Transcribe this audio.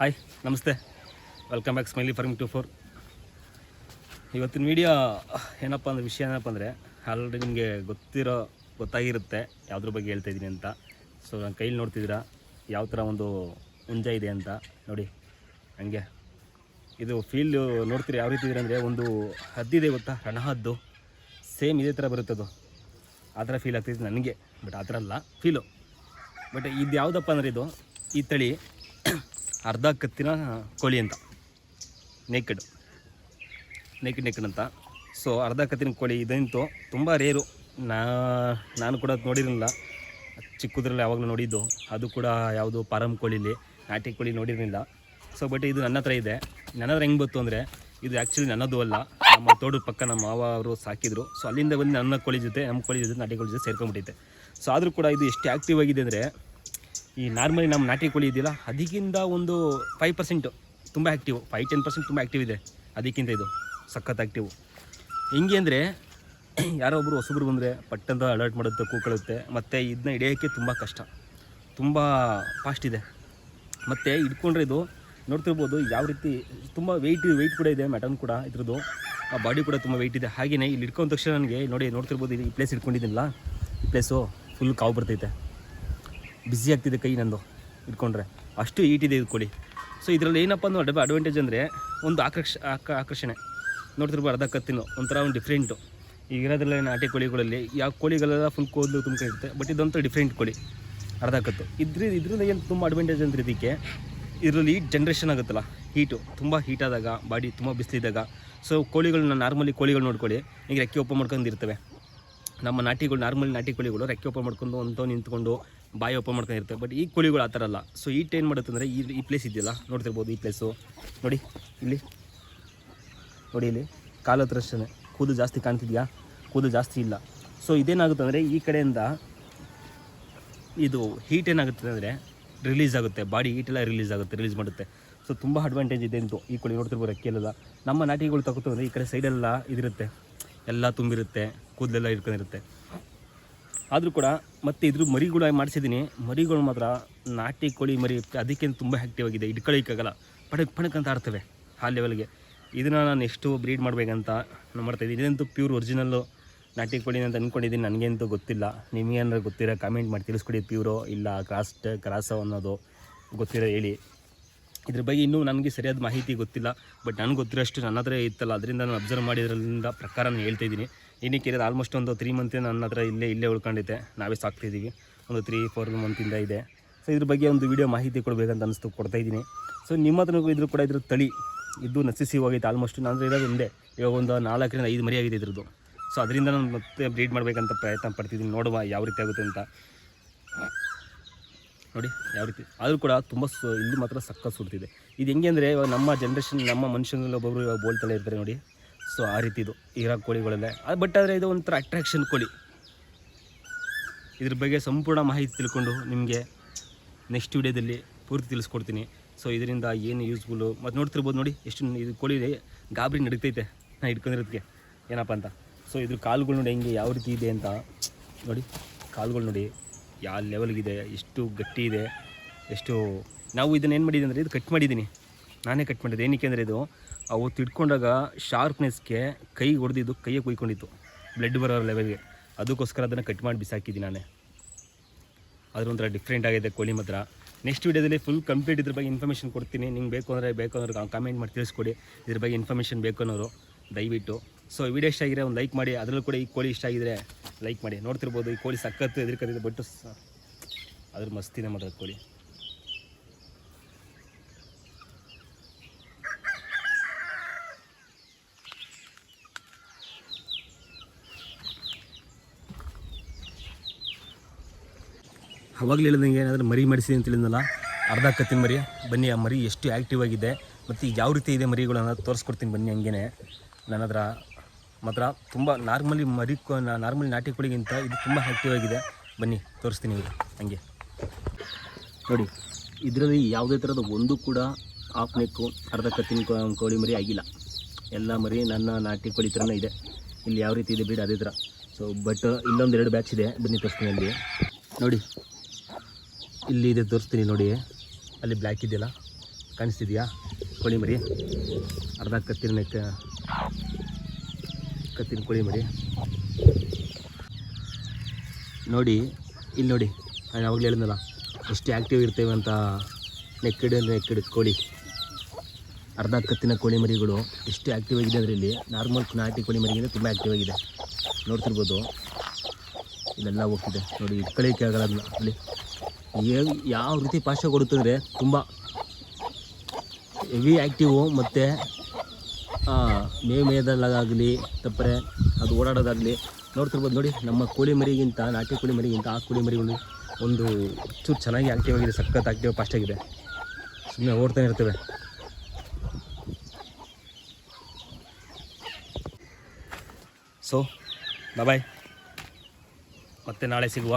Hi, ನಮಸ್ತೆ. Welcome back smiley farming two four ಇವತ್ತಿನ video ಏನಪ್ಪ ಅಂದ್ರೆ ವಿಷಯ ಏನಪ್ಪ ಅಂದರೆ ಆಲ್ರೆಡಿ ನಿಮಗೆ ಗೊತ್ತಿರೋ, ಗೊತ್ತಾಗಿರುತ್ತೆ, ಯಾವುದ್ರ ಬಗ್ಗೆ ಹೇಳ್ತಾ ಇದ್ದೀನಿ ಅಂತ. ಸೊ ನನ್ನ ಕೈಲಿ ನೋಡ್ತಿದ್ದೀರಾ? ಯಾವ ಥರ ಒಂದು ಹುಂಜ ಇದೆ ಅಂತ. ನೋಡಿ, ಹಂಗೆ. ಇದು ಫೀಲ್ ನೋಡ್ತೀರಿ? ಯಾವ ರೀತಿ ಇದೆ ಅಂದರೆ ಒಂದು ಹದ್ದಿದೆ ಗೊತ್ತಾ? ರಣಹದ್ದು. ಸೇಮ್ ಇದೇ ಥರ ಬರುತ್ತದು ಆ ಥರ ಫೀಲ್ ಆಗ್ತಿದೆ ನನಗೆ. ಬಟ್ ಆ ಥರ ಅಲ್ಲ. ಫೀಲು ಬಟ್ ಇದು ಯಾವುದಪ್ಪ ಅಂದರೆ ಇದು? ಈ ತಳಿ. ಅರ್ಧ ಕತ್ತಿನ ಕೋಳಿ ಅಂತ. ನೇಕೆಡ್ ನೇಕೆಡ್ ನೇಕಡ್ ಅಂತ. ಸೊ ಅರ್ಧ ಕತ್ತಿನ ಕೋಳಿ ಇದಂತೂ ತುಂಬ ರೇರು ನಾ, ನಾನು ಕೂಡ ನೋಡಿರಲಿಲ್ಲ. ಚಿಕ್ಕದ್ರಲ್ಲಿ ಯಾವಾಗಲೂ ನೋಡಿದ್ದು. ಅದು ಕೂಡ ಯಾವುದು ಪಾರಂ ಕೋಳಿಲಿ, ನಾಟಿ ಕೋಳಿ ನೋಡಿರಲಿಲ್ಲ. ಸೊ ಬಟ್ ಇದು ನನ್ನ ಹತ್ರ ಇದೆ. ನನ್ನ ಹತ್ರ ಹೆಂಗೆ ಬಂತು ಅಂದರೆ, ಇದು ಆ್ಯಕ್ಚುಲಿ ನನ್ನದು ಅಲ್ಲ. ನಮ್ಮ ತೋಟದ ಪಕ್ಕ ನಮ್ಮ ಮಾವ ಅವರು ಸಾಕಿದ್ರು. ಸೊ ಅಲ್ಲಿಂದ ಬಂದು ನನ್ನ ಕೋಳಿ ಜೊತೆ, ನಮ್ಮ ಕೋಳಿ ಜೊತೆ, ನಾಟಿ ಕೋಳಿ ಜೊತೆ ಸೇರ್ಕೊಂಡ್ಬಿಟ್ಟಿದ್ದೆ. ಸೊ ಆದರೂ ಕೂಡ ಇದು ಎಷ್ಟು ಆ್ಯಕ್ಟಿವ್ ಆಗಿದೆ ಅಂದರೆ ಈ ನಾರ್ಮಲಿ ನಮ್ಮ ನಾಟಿ ಕೋಳಿ ಇದೆಯಲ್ಲ ಅದಕ್ಕಿಂತ ಒಂದು ಫೈವ್ ಪರ್ಸೆಂಟ್ ತುಂಬ ಆ್ಯಕ್ಟಿವ್ ಫೈವ್ ಟೆನ್ ಪರ್ಸೆಂಟ್ ತುಂಬ ಆ್ಯಕ್ಟಿವ್ ಇದೆ. ಅದಕ್ಕಿಂತ ಇದು ಸಖತ್ ಆ್ಯಕ್ಟಿವ್ ಹೆಂಗೆ ಅಂದರೆ, ಯಾರೋ ಒಬ್ಬರು ಹೊಸಬ್ರು ಬಂದರೆ ಪಟ್ಟಂತ ಅಲರ್ಟ್ ಮಾಡುತ್ತೆ ಕೂಕಳುತ್ತೆ ಮತ್ತು ಇದನ್ನ ಹಿಡಿಯೋಕ್ಕೆ ತುಂಬ ಕಷ್ಟ. ತುಂಬ ಫಾಸ್ಟ್ ಇದೆ. ಮತ್ತು ಹಿಡ್ಕೊಂಡ್ರೆ ಇದು ನೋಡ್ತಿರ್ಬೋದು ಯಾವ ರೀತಿ ತುಂಬ ವೆಯ್ಟ್ ವೆಯ್ಟ್ ಕೂಡ ಇದೆ ಮ್ಯಾಟನ್ ಕೂಡ ಇದ್ರದ್ದು. ಆ ಬಾಡಿ ಕೂಡ ತುಂಬ ವೆಯ್ಟ್ ಇದೆ. ಹಾಗೆಯೇ ಇಲ್ಲಿ ಹಿಡ್ಕೊಂಡ ತಕ್ಷಣ ನನಗೆ ನೋಡಿ, ನೋಡ್ತಿರ್ಬೋದು ಈ ಪ್ಲೇಸ್ ಹಿಡ್ಕೊಂಡಿದ್ದೀನಲ್ಲ, ಈ ಪ್ಲೇಸು ಫುಲ್ ಕಾವು ಬರ್ತೈತೆ. ಬ್ಯುಸಿ ಆಗ್ತಿದೆ ಕೈ ನಂದು, ಇಟ್ಕೊಂಡ್ರೆ. ಅಷ್ಟು ಈಟಿದೆ ಇದು ಕೋಳಿ ಸೊ ಇದರಲ್ಲಿ ಏನಪ್ಪ ಅಂದ್ರೆ ಅಡ್ವಾಂಟೇಜ್ ಅಂದರೆ ಒಂದು ಆಕರ್ಷ, ಆಕ, ಆಕರ್ಷಣೆ. ನೋಡ್ತಿರ್ಬೋದು ಅರ್ಧ ಕತ್ತಿನೋ, ಒಂಥರ ಒಂದು ಡಿಫ್ರೆಂಟು ಈಗ ಇರೋದ್ರಲ್ಲ ನಾಟಿ ಕೋಳಿಗಳಲ್ಲಿ, ಯಾವ ಕೋಳಿಗಳೆಲ್ಲ ಫುಲ್ ಕೋಲು ತುಂಬ ಇರುತ್ತೆ ಬಟ್ ಇದೊಂಥರ ಡಿಫ್ರೆಂಟ್ ಕೋಳಿ. ಅರ್ಧ ಕತ್ತು. ಇದ್ರ ಇದರಿಂದ ಏನು ತುಂಬ ಅಡ್ವಾಂಟೇಜ್ ಅಂದರೆ ಇದಕ್ಕೆ, ಇದರಲ್ಲಿ ಹೀಟ್ ಜನ್ರೇಷನ್ ಆಗುತ್ತಲ್ಲ ಹೀಟು ತುಂಬ ಹೀಟ್ ಆದಾಗ ಬಾಡಿ ತುಂಬ ಬಿಸಿಲಿದ್ದಾಗ. ಸೊ ಕೋಳಿಗಳನ್ನ ನಾರ್ಮಲಿ ಕೋಳಿಗಳು ನೋಡ್ಕೊಳ್ಳಿ, ಈಗ ರೆಕ್ಕೆ ಓಪನ್ ಮಾಡ್ಕೊಂಡಿರ್ತವೆ. ನಮ್ಮ ನಾಟಿಗಳು ನಾರ್ಮಲಿ ನಾಟಿ ಕೋಳಿಗಳು ರೆಕ್ಕೆ ಓಪನ್ ಮಾಡ್ಕೊಂಡು ಅಂತ ನಿಂತ್ಕೊಂಡು ಬಾಯಿ ಓಪನ್ ಮಾಡ್ಕೊಂಡಿರುತ್ತೆ. ಬಟ್ ಈ ಕೋಳಿಗಳು ಆ ಥರ ಅಲ್ಲ. ಸೊ ಈಟ್ ಏನು ಮಾಡುತ್ತೆ ಅಂದರೆ ಈ ಈ ಪ್ಲೇಸ್ ಇದೆಯಲ್ಲ, ನೋಡ್ತಿರ್ಬೋದು ಈ ಪ್ಲೇಸು ನೋಡಿ, ಇಲ್ಲಿ. ನೋಡಿ ಇಲ್ಲಿ. ಕಾಲು ಹತ್ರ ಅಷ್ಟೇ ಕೂದಲು ಜಾಸ್ತಿ ಕಾಣ್ತಿದ್ಯಾ? ಕೂದಲು ಜಾಸ್ತಿ ಇಲ್ಲ. ಸೊ ಇದೇನಾಗುತ್ತೆ ಅಂದರೆ ಈ ಕಡೆಯಿಂದ ಇದು ಹೀಟ್ ಏನಾಗುತ್ತೆ ಅಂದರೆ ರಿಲೀಸ್ ಆಗುತ್ತೆ. ಬಾಡಿ ಹೀಟ್ ಎಲ್ಲ ರಿಲೀಸ್ ಆಗುತ್ತೆ ರಿಲೀಸ್ ಮಾಡುತ್ತೆ. ಸೊ ತುಂಬ ಅಡ್ವಾಂಟೇಜ್ ಇದೆ ಅಂತೂ ಈ ಕೋಳಿ ನೋಡ್ತಿರ್ಬೋದು ಅಕ್ಕಿಯಲ್ಲೆಲ್ಲ ನಮ್ಮ ನಾಟಿಗಳು ತಗೋತಂದರೆ ಈ ಕಡೆ ಸೈಡೆಲ್ಲ ಇದಿರುತ್ತೆ. ಎಲ್ಲ ತುಂಬಿರುತ್ತೆ. ಕೂದಲೆಲ್ಲ ಇಟ್ಕೊಂಡಿರುತ್ತೆ ಆದರೂ ಕೂಡ ಮತ್ತೆ ಇದ್ರ ಮರಿಗಳು ಮಾಡಿಸಿದ್ದೀನಿ ಮರಿಗಳು ಮಾತ್ರ ನಾಟಿ, ಕೋಳಿ ಮರಿ ಅದಕ್ಕಿಂತ ತುಂಬ ಆ್ಯಕ್ಟಿವ್ ಆಗಿದೆ. ಇಟ್ಕೊಳ್ಳಿಕ್ಕಾಗಲ್ಲ ಪಡಕ್ ಪಣಕ್ ಅಂತ ಆಡ್ತವೆ ಆ ಲೆವೆಲ್ಗೆ ಇದನ್ನು ನಾನು ಎಷ್ಟು ಬ್ರೀಡ್ ಮಾಡಬೇಕಂತ ನಾನು ಮಾಡ್ತಾಯಿದ್ದೀನಿ ಇದಂತೂ ಪ್ಯೂರ್ ಒರಿಜಿನಲ್ಲು ನಾಟಿ ಕೋಳಿ ಅಂತ ಅಂದ್ಕೊಂಡಿದ್ದೀನಿ ನನಗಂತೂ ಗೊತ್ತಿಲ್ಲ. ನಿಮಗೇನಾದ್ರೂ ಗೊತ್ತಿರೋ ಕಾಮೆಂಟ್ ಮಾಡಿ ತಿಳಿಸ್ಕೊಡಿ ಪ್ಯೂರೋ ಇಲ್ಲ ಕ್ರಾಸ್ಟ್ ಕ್ರಾಸೋ ಅನ್ನೋದು ಗೊತ್ತಿರೋ ಹೇಳಿ. ಇದ್ರ ಬಗ್ಗೆ ಇನ್ನೂ ನನಗೆ ಸರಿಯಾದ ಮಾಹಿತಿ ಗೊತ್ತಿಲ್ಲ. ಬಟ್ ನನಗೆ ಗೊತ್ತಿರೋಷ್ಟು ನನ್ನ ಹತ್ರ ಇತ್ತಲ್ಲ. ಅದರಿಂದ ನಾನು ಅಬ್ಸರ್ವ್ ಮಾಡಿದ್ರಿಂದ ಪ್ರಕಾರ ನಾನು ಹೇಳ್ತಾ ಇದ್ದೀನಿ. ಏನಕ್ಕೆ ಇರೋದು ಆಲ್ಮೋಸ್ಟ್ ಒಂದು ತ್ರೀ ಮಂತ್ ನನ್ನ ಹತ್ರ ಇಲ್ಲೇ ಇಲ್ಲೇ ಉಳ್ಕೊಂಡಿದ್ದೆ. ನಾವೇ ಸಾಕ್ತಿದ್ದೀವಿ ಒಂದು ತ್ರೀ ಫೋರ್ ಮಂತಿಂದ ಇದೆ ಸೊ ಇದ್ರ ಬಗ್ಗೆ ಒಂದು ವಿಡಿಯೋ ಮಾಹಿತಿ ಕೊಡಬೇಕಂತ ಅನಿಸ್ತು, ಕೊಡ್ತಾ ಇದ್ದೀನಿ. ಸೊ ನಿಮ್ಮ ಹತ್ರನೂ ಇದ್ರೂ ಕೂಡ ಇದ್ರ ತಳಿ, ಇದು ನಸಿಸಿ ಹೋಗೈತೆ ಆಲ್ಮೋಸ್ಟ್ ನಾನು ಇರೋದು ಒಂದೇ. ಇವಾಗ ಒಂದು ನಾಲ್ಕರಿಂದ ಐದು ಮರಿ ಆಗಿದೆ ಇದ್ರದ್ದು. ಸೊ ಅದರಿಂದ ನಾನು ಮತ್ತೆ ಬ್ರೀಡ್ ಮಾಡಬೇಕಂತ ಪ್ರಯತ್ನ ಪಡ್ತಿದ್ದೀನಿ. ನೋಡುವ ಯಾವ ರೀತಿ ಆಗುತ್ತೆ ಅಂತ. ನೋಡಿ, ಯಾವ ರೀತಿ. ಆದರೂ ಕೂಡ ತುಂಬ ಸು, ಇಲ್ಲಿ ಮಾತ್ರ ಸಕ್ಕ ಸುಡ್ತಿದೆ. ಇದು ಹೆಂಗೆ ಅಂದರೆ ಇವಾಗ ನಮ್ಮ ಜನ್ರೇಷನ್ ನಮ್ಮ ಮನುಷ್ಯನಲ್ಲಿ ಒಬ್ಬೊಬ್ಬರು ಇವಾಗ ಬೋಲ್ತಲೇ ಇರ್ತಾರೆ ನೋಡಿ. ಸೊ, ಆ ರೀತಿ ಇದು. ಇರೋ ಕೋಳಿಗಳಲ್ಲೇ. ಬಟ್ ಆದರೆ ಇದು ಒಂಥರ ಅಟ್ರಾಕ್ಷನ್ ಕೋಳಿ. ಇದ್ರ ಬಗ್ಗೆ ಸಂಪೂರ್ಣ ಮಾಹಿತಿ ತಿಳ್ಕೊಂಡು ನಿಮಗೆ ನೆಕ್ಸ್ಟ್ ವಿಡಿಯೋದಲ್ಲಿ ಪೂರ್ತಿ ತಿಳಿಸ್ಕೊಡ್ತೀನಿ. ಸೊ ಇದರಿಂದ ಏನು ಯೂಸ್ಫುಲ್ಲು ಮತ್ತು ನೋಡ್ತಿರ್ಬೋದು ನೋಡಿ, ಎಷ್ಟು ಇದು ಕೋಳಿ ಗಾಬರಿ ನಡೀತೈತೆ. ನಾ ಇಟ್ಕೊಂಡಿರೋದಕ್ಕೆ ಏನಪ್ಪ ಅಂತ. ಸೊ ಇದ್ರ ಕಾಲುಗಳು ನೋಡಿ ಹೆಂಗೆ ಯಾವ ರೀತಿ ಇದೆ ಅಂತ. ನೋಡಿ, ಕಾಲುಗಳು ನೋಡಿ ಯಾವ ಲೆವೆಲ್ಗಿದೆ ಎಷ್ಟು ಗಟ್ಟಿ ಇದೆ, ಎಷ್ಟು ನಾವು ಇದನ್ನು ಏನು ಮಾಡಿದ್ದೀನಿ ಅಂದರೆ ಇದು ಕಟ್ ಮಾಡಿದ್ದೀನಿ. ನಾನೇ ಕಟ್ ಮಾಡಿದ್ದೆ. ಏನಕ್ಕೆ ಅಂದರೆ ಇದು ಅವತ್ತು ಇಟ್ಕೊಂಡಾಗ ಶಾರ್ಪ್ನೆಸ್ಗೆ ಕೈ ಹೊಡೆದಿದ್ದು ಕೈಯೇ ಕುಯ್ಕೊಂಡಿತ್ತು. ಬ್ಲಡ್ ಬರೋ ಲೆವೆಲ್ಗೆ ಅದಕ್ಕೋಸ್ಕರ ಅದನ್ನು ಕಟ್ ಮಾಡಿ ಬಿಸಾಕಿದ್ದೀನಿ ನಾನೇ. ಅದರೊಂಥರ ಡಿಫ್ರೆಂಟ್ ಆಗಿದೆ ಕೋಳಿ ಮಾತ್ರ. ನೆಕ್ಸ್ಟ್ ವೀಡಿಯೋದಲ್ಲಿ ಫುಲ್ ಕಂಪ್ಲೀಟ್ ಇದ್ರ ಬಗ್ಗೆ ಇನ್ಫಾರ್ಮೇಷನ್ ಕೊಡ್ತೀನಿ. ನಿಂಗೆ ಬೇಕು ಅಂದರೆ ಬೇಕು ಅಂದ್ರೆ ಕಾಮೆಂಟ್ ಮಾಡಿ ತಿಳಿಸ್ಕೊಡಿ. ಇದ್ರ ಬಗ್ಗೆ ಇನ್ಫಾರ್ಮೇಷನ್ ಬೇಕು ಅನ್ನೋರು, ದಯವಿಟ್ಟು. ಸೊ ವಿಡಿಯೋ ಇಷ್ಟ ಆಗಿದ್ರೆ ಒಂದು ಲೈಕ್ ಮಾಡಿ. ಅದರಲ್ಲೂ ಕೂಡ ಈ ಕೋಳಿ ಇಷ್ಟ ಆಗಿದ್ರೆ ಲೈಕ್ ಮಾಡಿ. ನೋಡ್ತಿರ್ಬೋದು, ಈ ಕೋಳಿ ಸಖತ್ತು ಎದುರ್ಕತ್ತಿದೆ ಸರ್ ಅದ್ರ ಮಸ್ತಿನೇ ಮಾತ್ರ ಕೋಳಿ. ಅವಾಗಲೇ ಹೇಳಿದಂಗೆ ಏನಾದರೂ ಮರಿ ಮಡಿಸಿದೆ ಅಂತ ಹೇಳಿದ್ನಲ್ಲ, ಅರ್ಧ ಕತ್ತಿನ ಮರಿ. ಬನ್ನಿ, ಆ ಮರಿ ಎಷ್ಟು ಆ್ಯಕ್ಟಿವ್ ಆಗಿದೆ, ಮತ್ತು ಯಾವ ರೀತಿ ಇದೆ ಮರಿಗಳು ಅನ್ನೋದು ತೋರಿಸ್ಕೊಡ್ತೀನಿ ಬನ್ನಿ ಹಂಗೇನೆ. ನನ್ನ ಹತ್ರ ಮಾತ್ರ ತುಂಬ ನಾರ್ಮಲಿ ಮರಿ ನಾರ್ಮಲಿ ನಾಟಿ ಕೋಳಿಗಿಂತ ಇದು ತುಂಬ ಆ್ಯಕ್ಟಿವ್ ಆಗಿದೆ. ಬನ್ನಿ, ತೋರಿಸ್ತೀನಿ ಇದು ಹಂಗೆ. ನೋಡಿ, ಇದರಲ್ಲಿ ಯಾವುದೇ ಥರದ ಒಂದು ಕೂಡ ಹಾಫ್ ನೆಕ್ಕು ಅರ್ಧ ಕತ್ತಿನ ಕೋಳಿ ಮರಿ ಆಗಿಲ್ಲ. ಎಲ್ಲ ಮರಿ ನನ್ನ ನಾಟಿ ಕೋಳಿ ಥರನೇ ಇದೆ. ಇಲ್ಲಿ ಯಾವ ರೀತಿ ಇದೆ ಬಿಡಿ ಅದೇ ಥರ. ಸೊ ಬಟ್ ಇಲ್ಲೊಂದು ಎರಡು ಬ್ಯಾಚ್ ಇದೆ. ಬನ್ನಿ, ತೋರಿಸ್ತೀನಿ ಅಲ್ಲಿ ನೋಡಿ ಇಲ್ಲಿ ಇದೆ, ತೋರಿಸ್ತೀನಿ ನೋಡಿ. ಅಲ್ಲಿ ಬ್ಲ್ಯಾಕ್ ಇದೆಯಲ್ಲ, ಕಾಣಿಸ್ತಿದೆಯಾ? ಕೋಳಿ ಮರಿ. ಅರ್ಧ ಕತ್ತಿನ ಕತ್ತಿನ ಕೋಳಿ ಮರಿ. ನೋಡಿ, ಇಲ್ಲಿ ನೋಡಿ, ನಾನು ಯಾವಾಗಲೂ ಹೇಳಿದ್ನಲ್ಲ, ಎಷ್ಟು ಆ್ಯಕ್ಟಿವ್ ಇರ್ತೇವೆ ಅಂತ, ನೆಕ್ಕಿಡ ನೆಕ್ಕಿಡ್ ಕೋಳಿ. ಅರ್ಧ ಕತ್ತಿನ ಕೋಳಿ ಮರಿಗಳು ಎಷ್ಟು ಆ್ಯಕ್ಟಿವ್ ಆಗಿದೆ ಅಂದರೆ ಇಲ್ಲಿ ನಾರ್ಮಲ್ ನಾಟಿ ಕೋಳಿ ಮರಿಗಿಂತ ತುಂಬ ಆ್ಯಕ್ಟಿವ್ ಆಗಿದೆ. ನೋಡ್ತಿರ್ಬೋದು. ಇಲ್ಲೆಲ್ಲ ಹೋಗ್ತಿದೆ. ನೋಡಿ ಕಳಿಕೆ ಆಗಲ್ಲ ಅಲ್ಲಿ. ಯಾವ ರೀತಿ ಪಾಶ ಕೊಡುತ್ತಂದರೆ ತುಂಬ ಹೆವಿ ಆ್ಯಕ್ಟಿವು ಮತ್ತು ಮೇ ಮೇಯದಲ್ಲಾಗಲಿ ತಪ್ಪರೆ ಅದು ಓಡಾಡೋದಾಗಲಿ, ನೋಡ್ತಿರ್ಬೋದು ನೋಡಿ, ನಮ್ಮ ಕೋಳಿ ಮರಿಗಿಂತ, ನಾಟಿ ಕೋಳಿ ಮರಿಗಿಂತ ಆ ಕೋಳಿ ಮರಿಗಳು ಒಂದು ಚೂರು ಚೆನ್ನಾಗಿ ಆ್ಯಕ್ಟಿವ್ ಆಗಿದೆ, ಸಖತ್ ಆ್ಯಕ್ಟಿವ್ ಫಾಸ್ಟ್ ಆಗಿದೆ. ಸುಮ್ಮನೆ ಓಡ್ತಾನೆ ಇರ್ತವೆ. ಸೊ ಬಾಯ್ ಮತ್ತೆ ನಾಳೆ ಸಿಗುವ.